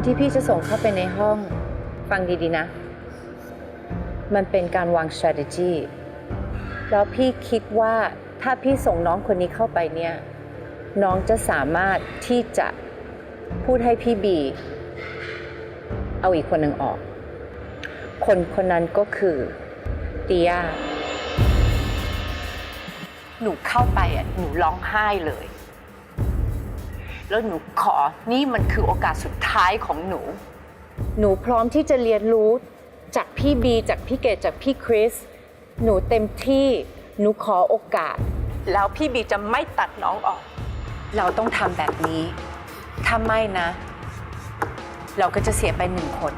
นที่พี่จะส่งเข้าไปในห้อง ฟังดีๆนะ มันเป็นการวาง strategy แล้วพี่คิดว่าถ้าพี่ส่งน้องคนนี้เข้าไปเนี่ย น้องจะสามารถที่จะพูดให้พี่บี เอาอีกคนหนึ่งออก คนคนนั้นก็คือเตียหนูเข้าไปอะหนูร้องไห้เลย แล้วหนูขอนี่มันคือโอกาสสุดท้ายของหนู หนูพร้อมที่จะเรียนรู้จากพี่บี จากพี่เกดจากพี่คริส หนูเต็มที่ หนูขอโอกาส แล้วพี่บีจะไม่ตัดน้องออก เราต้องทำแบบนี้ ถ้าไม่นะ เราก็จะเสียไปหนึ่งคน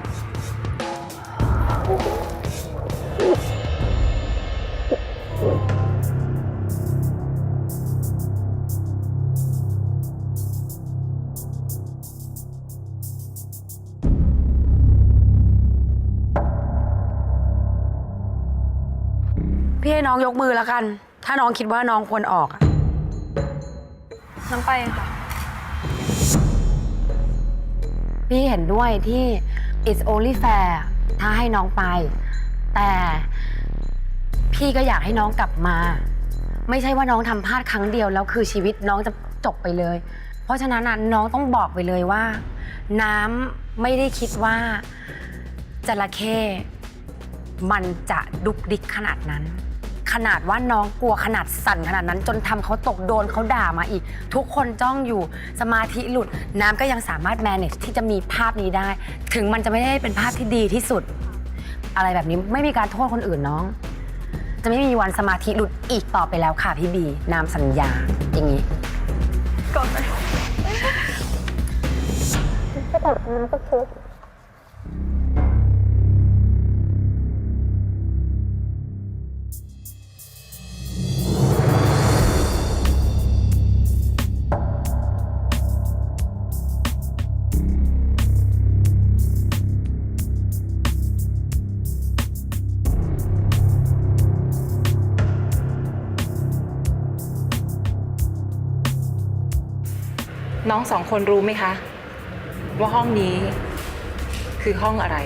พี่ให้น้องยกมือแล้วกัน ถ้าน้องคิดว่าน้องควรออกอะน้ำไปค่ะ พี่เห็นด้วยที่ it's only fair ถ้าให้น้องไป แต่พี่ก็อยากให้น้องกลับมา ไม่ใช่ว่าน้องทำพลาดครั้งเดียวแล้วคือชีวิตน้องจะจบไปเลย เพราะฉะนั้นน่ะน้องต้องบอกไปเลยว่า น้ำไม่ได้คิดว่าจระเข้มันจะดุกดิกขนาดนั้น ขนาดว่าน้องกลัวขนาดสั่นขนาดนั้น จนทำเขาตกโดนเขาด่ามาอีก ทุกคนจ้องอยู่สมาธิหลุด น้ำก็ยังสามารถ manage ที่จะมีภาพนี้ได้ ถึงมันจะไม่ได้เป็นภาพที่ดีที่สุด อะไรแบบนี้ไม่มีการโทษคนอื่นน้อง จะไม่มีวันสมาธิหลุดอีกต่อไปแล้วค่ะพี่บีนามสัญญาอย่างนี้ก่อนไหม น้องสองคนรู้ไหมคะ ว่าห้องนี้คือห้องอะไร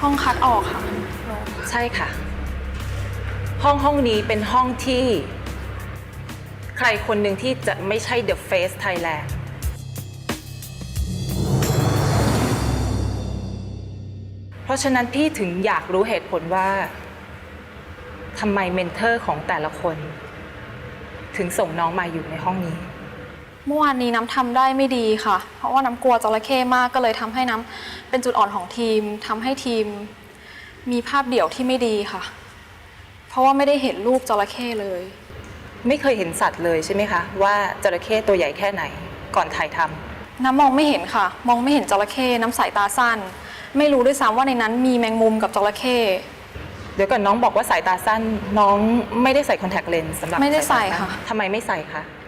ห้องคัดออกค่ะ ใช่ค่ะ ห้องห้องนี้เป็นห้องที่ ใครคนหนึ่งที่จะไม่ใช่ The Face Thailand เพราะฉะนั้นพี่ถึงอยากรู้เหตุผลว่าทำไมเมนเทอร์ของแต่ละคน ถึงส่งน้องมาอยู่ในห้องนี้เมื่อวานนี้น้ำทำได้ไม่ดีค่ะ เพราะว่าน้ำกลัวจระเข้มากก็เลยทำให้น้ำเป็นจุดอ่อนของทีมทำให้ทีมมีภาพเดี่ยวที่ไม่ดีค่ะ เพราะว่าไม่ได้เห็นรูปจระเข้เลย ไม่เคยเห็นสัตว์เลยใช่ไหมคะ ว่าจระเข้ตัวใหญ่แค่ไหนก่อนถ่ายทำน้ำมองไม่เห็นค่ะ มองไม่เห็นจระเข้น้ำสายตาสั้น ไม่รู้ด้วยซ้ำว่าในนั้นมีแมงมุมกับจระเข้เดี๋ยวก่อนน้องบอกว่าสายตาสั้นน้องไม่ได้ใส่คอนแทคเลนส์สำหรับไม่ได้ายตาใส่นค่ะ ทำไมไม่ใส่คะคือ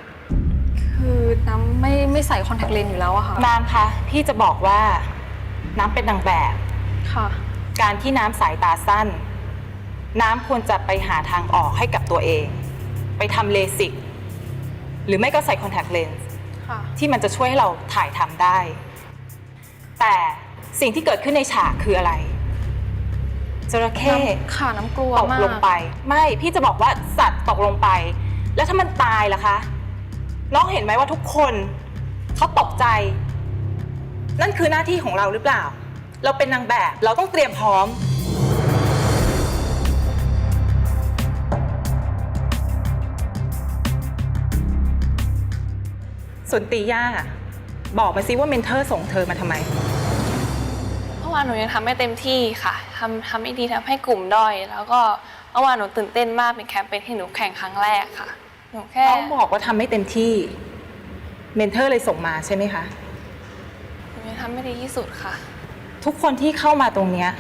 น้ำไม่ไม่ใส่คอนแทคเลนส์อยู่แล้วอะค่ะ น้ำคะพี่จะบอกว่าน้ำเป็นนางแบบ ค่ะ การที่น้ำสายตาสั้น น้ำควรจะไปหาทางออกให้กับตัวเอง ไปทำเลสิก หรือไม่ก็ใส่คอนแทคเลนส์ค่ะ ที่มันจะช่วยให้เราถ่ายทำได้ แต่สิ่งที่เกิดขึ้นในฉากคืออะไรจระเข้ น้ำค่ะน้ำกลัวตกมากลงไป ไม่พี่จะบอกว่าสัตว์ตกลงไป แล้วถ้ามันตายล่ะคะ น้องเห็นไหมว่าทุกคนเขาตกใจ นั่นคือหน้าที่ของเราหรือเปล่า เราเป็นนางแบบเราต้องเตรียมพร้อม ส่วนตีย่าบอกมาซิว่าเมนเทอร์ส่งเธอมาทำไม เมื่อวานหนูยังทำไม่เต็มที่ค่ะทำทำไม่ดีทำให้กลุ่มด้อย แล้วก็เมื่อวานหนูตื่นเต้นมากเป็นแคมเปญที่หนูแข่งครั้งแรกค่ะ หนูแค่น้องบอกว่าทำไม่เต็มที่ เมนเทอร์เลยส่งมาใช่ไหมคะ หนูยังทำไม่ดีที่สุดค่ะ ทุกคนที่เข้ามาตรงเนี้ย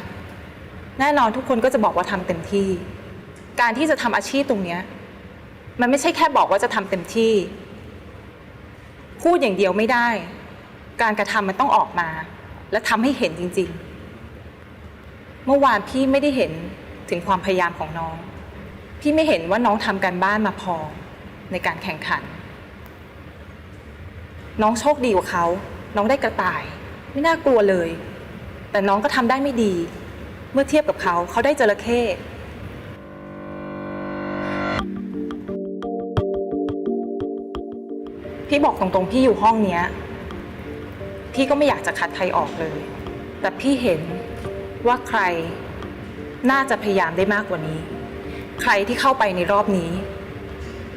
แน่นอนทุกคนก็จะบอกว่าทำเต็มที่ การที่จะทำอาชีพตรงเนี้ยมันไม่ใช่แค่บอกว่าจะทำเต็มที่ พูดอย่างเดียวไม่ได้ การกระทำมันต้องออกมา และทำให้เห็นจริง ๆ เมื่อวานพี่ไม่ได้เห็นถึงความพยายามของน้อง พี่ไม่เห็นว่าน้องทำการบ้านมาพอ ในการแข่งขัน น้องโชคดีกว่าเขา น้องได้กระต่าย ไม่น่ากลัวเลย แต่น้องก็ทำได้ไม่ดี เมื่อเทียบกับเขา เขาได้จระเข้พี่บอกตรงๆ พี่อยู่ห้องเนี้ย พี่ก็ไม่อยากจะคัดใครออกเลย แต่พี่เห็นว่าใครน่าจะพยายามได้มากกว่านี้ ใครที่เข้าไปในรอบนี้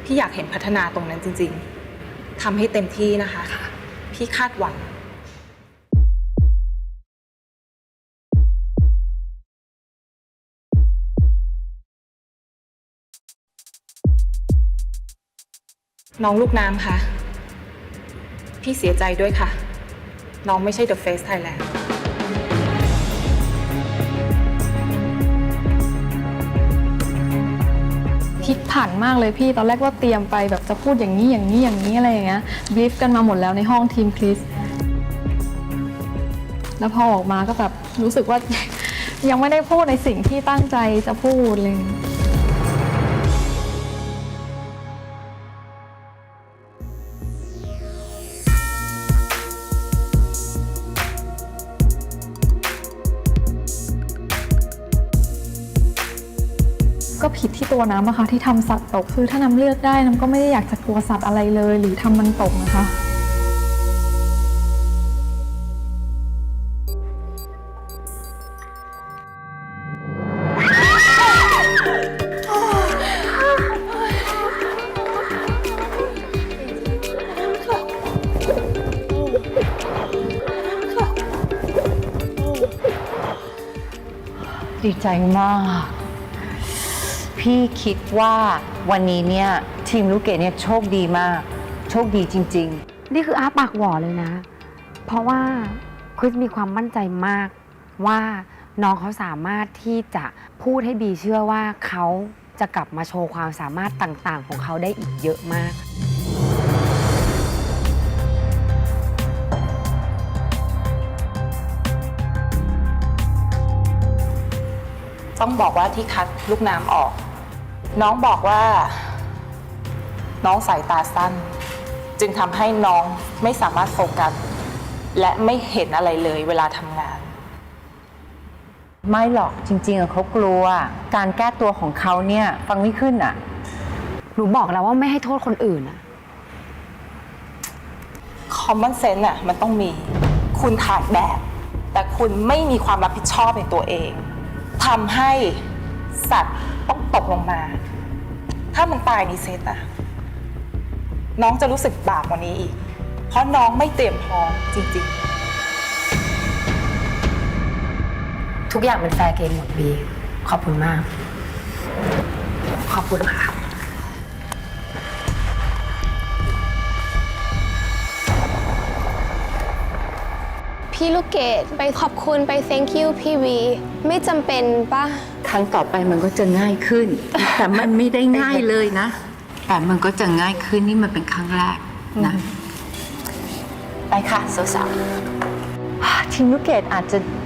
พี่อยากเห็นพัฒนาตรงนั้นจริง ๆทำให้เต็มที่นะคะ พี่คาดหวัง น้องลูกน้ำคะพี่เสียใจด้วยค่ะ น้องไม่ใช่ The Face Thailand พลิกผันมากเลยพี่ ตอนแรกว่าเตรียมไปแบบจะพูดอย่างนี้อย่างนี้อย่างนี้อะไรอย่างเงี้ยบลีฟกันมาหมดแล้วในห้องทีมคริสแล้วพอออกมาก็แบบรู้สึกว่า ยังไม่ได้พูดในสิ่งที่ตั้งใจจะพูดเลย ก็ผิดที่ตัวน้ำอะคะที่ทำสัตว์ตกคือถ้าน้ำเลือกได้น้ำก็ไม่ได้อยากจะกลัวสัตว์อะไรเลย หรือทำมันตกนะคะดีใจมาก พี่คิดว่าวันนี้เนี่ยทีมลูกเกดเนี่ยโชคดีมาก โชคดีจริง ๆ นี่คืออ้าปากหวอเลยนะ เพราะว่าคริสมีความมั่นใจมากว่าน้องเขาสามารถที่จะพูดให้บีเชื่อว่าเขาจะกลับมาโชว์ความสามารถต่างๆ ของเขาได้อีกเยอะมาก ต้องบอกว่าที่คัดลูกน้ำออก น้องบอกว่า น้องสายตาสั้น จึงทำให้น้องไม่สามารถโฟกัสและไม่เห็นอะไรเลยเวลาทำงาน ไม่หรอกจริงๆอะเขากลัว การแก้ตัวของเขาเนี่ยฟังไม่ขึ้นอะ หนูบอกแล้วว่าไม่ให้โทษคนอื่นอะ common sense น่ะมันต้องมี คุณถ่ายแบบ แต่คุณไม่มีความรับผิดชอบในตัวเองทำให้สัตว์ ต้องตกลงมา ถ้ามันตายในเซตอะน้องจะรู้สึกบาปกว่านี้อีก เพราะน้องไม่เตรียมพร้อมจริงๆ ทุกอย่างเป็นแฟร์เกมหมดบี ขอบคุณมาก ขอบคุณค่ะ พี่ลูกเกดไปขอบคุณไป thank you พี่วี ไม่จำเป็นปะครั้งต่อไปมันก็จะง่ายขึ้น แต่มันไม่ได้ง่ายเลยนะ แต่มันก็จะง่ายขึ้นนี่มันเป็นครั้งแรกนะ ไปค่ะสาวๆทีมลูกเกดอาจจะ